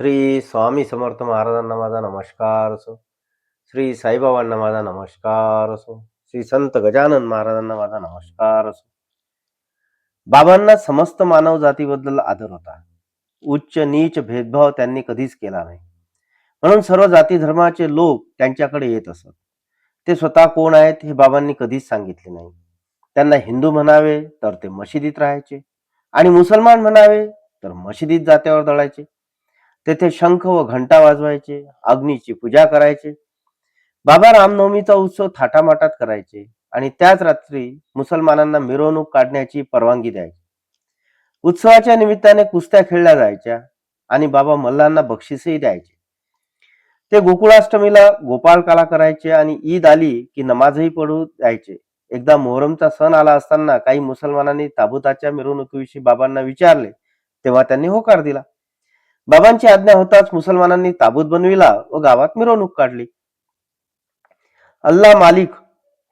श्री स्वामी समर्थ महाराजांना माझा नमस्कार असो श्री साईबाबांना माझा नमस्कार असो श्री संत गजानन महाराजांना माझा नमस्कार असो बाबांना समस्त मानव जातीबद्दल आदर होता उच्च नीच भेदभाव त्यांनी कधीच केला नाही. म्हणून सर्व जाती धर्माचे लोक त्यांच्याकडे येत असत. ते स्वतः कोण आहेत हे बाबांनी कधीच सांगितले नाही. त्यांना हिंदू म्हणावे तर ते मशिदीत राहायचे. आणि मुसलमान म्हणावे तर मशिदीत जात्यावर दळायचे. तेथे शंख व घंटा वाजवायचे अग्नीची पूजा करायचे. बाबा रामनवमीचा उत्सव थाटामाटात करायचे आणि त्याच रात्री मुसलमानांना मिरवणूक काढण्याची परवानगी द्यायची. उत्सवाच्या निमित्ताने कुस्त्या खेळल्या जायच्या आणि बाबा मल्लांना बक्षीसही द्यायचे. ते गोकुळाष्टमीला गोपाळकाला करायचे आणि ईद आली की नमाजही पडू द्यायचे. एकदा मोहरमचा सण आला असताना काही मुसलमानांनी ताबुताच्या मिरवणुकीविषयी बाबांना विचारले तेव्हा त्यांनी होकार दिला. बाबांची आज्ञा होताच मुसलमानांनी ताबूत बनविला व गावात मिरवणूक काढली. अल्ला मालिक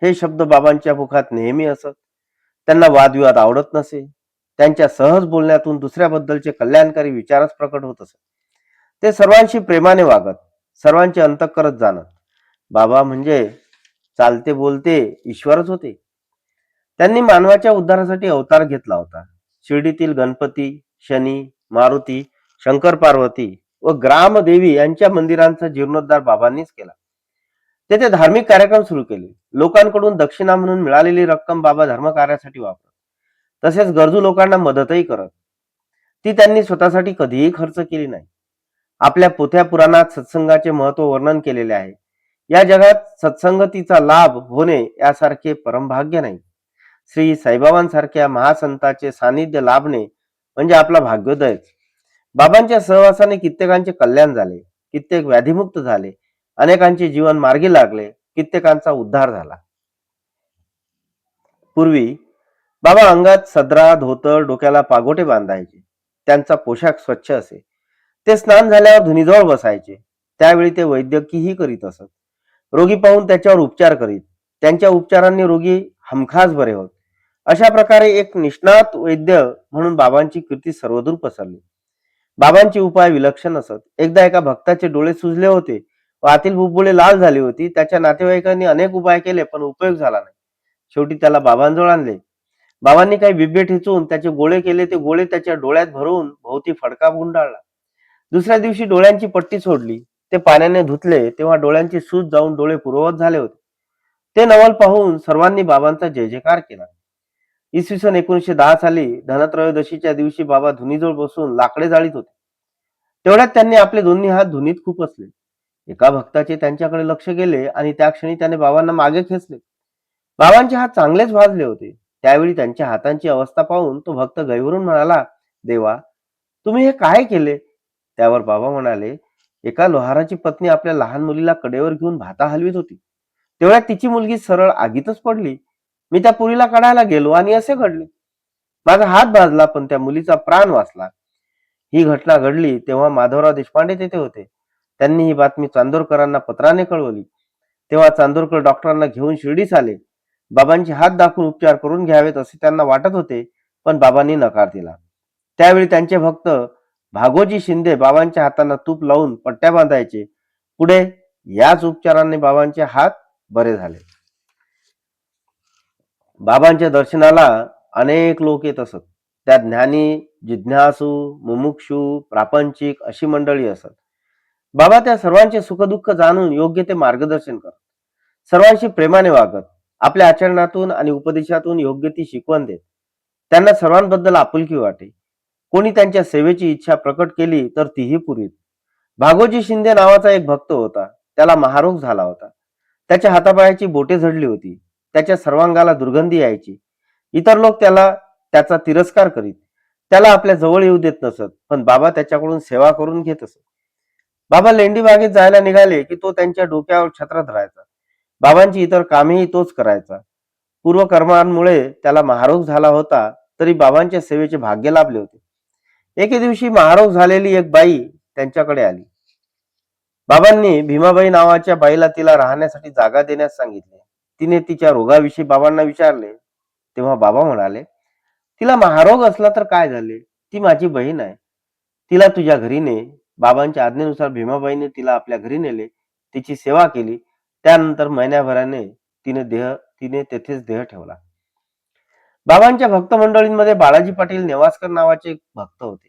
हे शब्द बाबांच्या मुखात नेहमी असत. त्यांना वादविवाद आवडत नसे. त्यांच्या सहज बोलण्यातून दुसऱ्याबद्दलचे कल्याणकारी विचारच प्रकट होत असत ते सर्वांशी प्रेमाने वागत सर्वांचे अंत करत जाणत. बाबा म्हणजे चालते बोलते ईश्वरच होते. त्यांनी मानवाच्या उद्धारासाठी अवतार घेतला होता. शिर्डीतील गणपती शनी मारुती शंकर पार्वती व ग्रामदेवी यांच्या मंदिरांचा जीर्णोद्धार बाबांनीच केला. तेथे धार्मिक कार्यक्रम सुरू केले. लोकांकडून दक्षिणा म्हणून मिळालेली रक्कम बाबा धर्मकार्यासाठी वापरत तसेच गरजू लोकांना मदतही करत. ती त्यांनी स्वतःसाठी कधीही खर्च केली नाही. आपल्या पोथ्या पुराणात सत्संगाचे महत्त्व वर्णन केलेले आहे. या जगात सत्संगतीचा लाभ होणे यासारखे परमभाग्य नाही. श्री साईबाबांसारख्या महासंताचे सानिध्य लाभणे म्हणजे आपला भाग्योदयच. बाबांच्या सहवासाने कित्येकांचे कल्याण झाले कित्येक व्याधीमुक्त झाले अनेकांचे जीवन मार्गी लागले कित्येकांचा उद्धार झाला. पूर्वी बाबा अंगात सदरा धोतर डोक्याला पागोटे बांधायचे त्यांचा पोशाख स्वच्छ असे. ते स्नान झाल्यावर धुनीजवळ बसायचे त्यावेळी ते वैद्यकीही करीत असत. रोगी पाहून त्याच्यावर उपचार करीत त्यांच्या उपचारांनी रोगी हमखास बरे होत. अशा प्रकारे एक निष्णात वैद्य म्हणून बाबांची कीर्ती सर्वदूर पसरली. बाबांचे उपाय विलक्षण असत. एकदा एका भक्ताचे डोळे सुजले होते. व आतील बुबुळे लाल झाली होती. त्याच्या नातेवाईकांनी अनेक उपाय केले पण उपयोग झाला नाही. शेवटी त्याला बाबांजवळ आणले. बाबांनी काही बिब्बे ठेचून त्याचे गोळे केले. ते गोळे त्याच्या डोळ्यात भरून भोवती फडका गुंडाळला. दुसऱ्या दिवशी डोळ्यांची पट्टी सोडली. ते पाण्याने धुतले. तेव्हा डोळ्यांची सूज जाऊन डोळे पूर्ववत झाले होते. ते नवल पाहून सर्वांनी बाबांचा जय जयकार केला. इसवी सन एकोणीशे दहा साली धनत्रयोदशीच्या दिवशी बाबा धुनीजवळ बसून लाकडे जाळीत होते. तेवढ्यात त्यांनी आपले दोन्ही हात धुनीत खूप असले. एका भक्ताचे त्यांच्याकडे लक्ष गेले आणि त्या क्षणी त्याने बाबांना मागे खेचले. बाबांचे हात चांगलेच भाजले होते. त्यावेळी त्यांच्या हातांची अवस्था पाहून तो भक्त गैवरून म्हणाला देवा तुम्ही हे काय केले? त्यावर बाबा म्हणाले एका लोहाराची पत्नी आपल्या लहान मुलीला कडेवर घेऊन भाता हलवीत होती. तेवढ्यात तिची मुलगी सरळ आगीतच पडली. मी त्या पुरीला काढायला गेलो आणि असे घडले. माझा हात भाजला पण त्या मुलीचा प्राण वाचला. ही घटना घडली तेव्हा माधवराव देशपांडे तेथे होते. त्यांनी ही बातमी चांदोरकरांना पत्राने कळवली. तेव्हा चांदोरकर डॉक्टरांना घेऊन शिर्डीस आले. बाबांचे हात दाखवून उपचार करून घ्यावेत असे त्यांना वाटत होते पण बाबांनी नकार दिला. त्यावेळी त्यांचे भक्त भागोजी शिंदे बाबांच्या हातांना तूप लावून पट्ट्या बांधायचे. पुढे याच उपचारांनी बाबांचे हात बरे झाले. बाबांच्या दर्शनाला अनेक लोक येत असत. त्या ज्ञानी जिज्ञासू मुमुक्षू प्रापंचिक अशी मंडळी असत. बाबा त्या सर्वांचे सुखदुःख जाणून योग्य ते मार्गदर्शन करत. सर्वांशी प्रेमाने वागत आपल्या आचरणातून आणि उपदेशातून योग्य ती शिकवण देत. त्यांना सर्वांबद्दल आपुलकी वाटे. कोणी त्यांच्या सेवेची इच्छा प्रकट केली तर तीही पुरीत. भागोजी शिंदे नावाचा एक भक्त होता. त्याला महारोग झाला होता. त्याच्या हातापायाची बोटे झडली होती. त्याच्या सर्वांगाला दुर्गंधी यायची. इतर लोक त्याला त्याचा तिरस्कार करीत. त्याला आपल्या जवळ येऊ देत नसत पण बाबा त्याच्याकडून सेवा करून घेत असत. बाबा लेंडी बागेत जायला निघाले की तो त्यांच्या डोक्यावर छत्र राहायचा बाबांची इतर कामेही तोच करायचा. पूर्वकर्मांमुळे त्याला महारोग झाला होता तरी बाबांच्या सेवेचे भाग्य लाभले होते. एके दिवशी महारोग झालेली एक बाई त्यांच्याकडे आली. बाबांनी भीमाबाई नावाच्या बाईला तिला राहण्यासाठी जागा देण्यास सांगितले. तिने तिच्या रोगाविषयी बाबांना विचारले. तेव्हा बाबा म्हणाले तिला महारोग असला तर काय झाले? ती माझी बहीण आहे. तिला तुझ्या घरी ने. बाबांच्या आज्ञेनुसार भीमाबाईने तिला आपल्या घरी नेले. तिची सेवा केली. त्यानंतर महिन्याभराने तिने देह तिने तेथेच देह ठेवला. बाबांच्या भक्त मंडळींमध्ये बाळाजी पाटील नेवासकर नावाचे एक भक्त होते.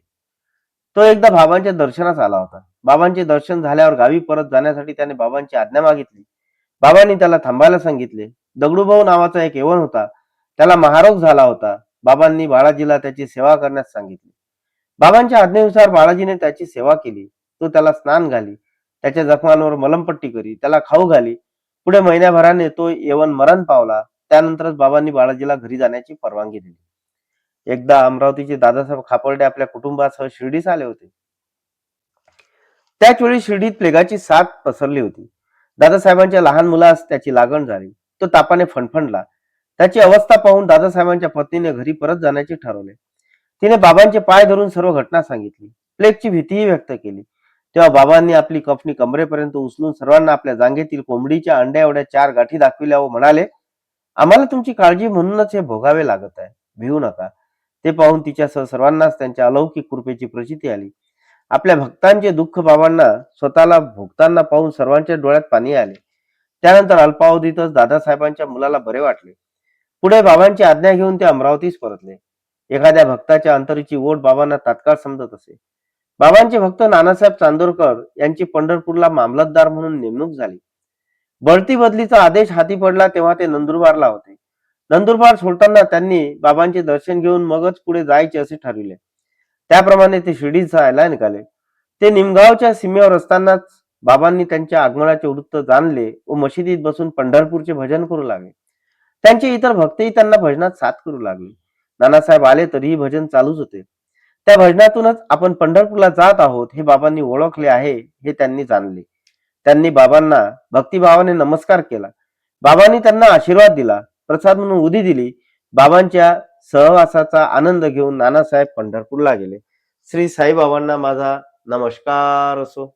तो एकदा बाबांच्या दर्शनास आला होता. बाबांचे दर्शन झाल्यावर गावी परत जाण्यासाठी त्याने बाबांची आज्ञा मागितली. बाबांनी त्याला थांबायला सांगितले. दगडूभाऊ नावाचा एक यवन होता. त्याला महारोग झाला होता. बाबांनी बाळाजीला त्याची सेवा करण्यास सांगितले. बाबांच्या आज्ञेनुसार बाळाजीने त्याची सेवा केली. तो त्याला स्नान घाली. त्याच्या जखमांवर मलमपट्टी करी. त्याला खाऊ घाली. पुढे महिन्याभराने तो येवन मरण पावला. त्यानंतरच बाबांनी बाळाजीला घरी जाण्याची परवानगी दिली. एकदा अमरावतीचे दादासाहेब खापर्डे आपल्या कुटुंबासह शिर्डीस आले होते. त्याच वेळी शिर्डीत प्लेगाची साथ पसरली होती. दादासाहेबांच्या लहान मुलास त्याची लागण झाली. तो तापाने फणफणला. त्याची अवस्था पाहून दादासाहेबांच्या पत्नीने घरी परत जाण्याचे ठरवले. तिने बाबांचे पाय धरून सर्व घटना सांगितली. प्लेगची भीतीही व्यक्त केली. तेव्हा बाबांनी आपली कफनी कमरेपर्यंत उचलून सर्वांना आपल्या जांगेतील कोंबडीच्या अंड्या एवढ्या चार गाठी दाखविल्या व म्हणाले आम्हाला तुमची काळजी म्हणूनच हे भोगावे लागत आहे. भिवू नका. ते पाहून तिच्यासह सर्वांनाच त्यांच्या अलौकिक कृपेची प्रचिती आली. आपल्या भक्तांचे दुःख बाबांना स्वतःला भोगताना पाहून सर्वांच्या डोळ्यात पाणी आले. त्यानंतर अल्पावधीतच दादासाहेबांच्या मुलाला बरे वाटले. पुढे बाबांची आज्ञा घेऊन ते अमरावतीस परतले. एखाद्या भक्ताच्या अंतरीची ओढ बाबांना तात्काळ समजत असे. बाबांचे भक्त नानासाहेब चांदोरकर यांची पंढरपूरला मामलतदार म्हणून नेमणूक झाली. बढती बदलीचा आदेश हाती पडला तेव्हा ते नंदुरबारला होते. नंदुरबार सोडताना त्यांनी बाबांचे दर्शन घेऊन मगच पुढे जायचे असे ठरविले. त्याप्रमाणे ते शिर्डीत जायला निघाले ते निमगावच्या सीमेवर असतानाच बाबांनी त्यांच्या आगमनाचे वृत्त जाणले व मशिदीत बसून पंढरपूरचे भजन करू लागले. त्यांचे इतर भक्तही त्यांना भजनात साथ करू लागले. नानासाहेब आले तरीही भजन चालूच होते. त्या भजनातूनच आपण पंढरपूरला जात आहोत हे बाबांनी ओळखले आहे हे त्यांनी जाणले. त्यांनी बाबांना भक्तिभावाने नमस्कार केला. बाबांनी त्यांना आशीर्वाद दिला. प्रसाद म्हणून उदी दिली. बाबांच्या सहवासाचा आनंद घेऊन नानासाहेब पंढरपूरला गेले. श्री साईबाबांना माझा नमस्कार असो.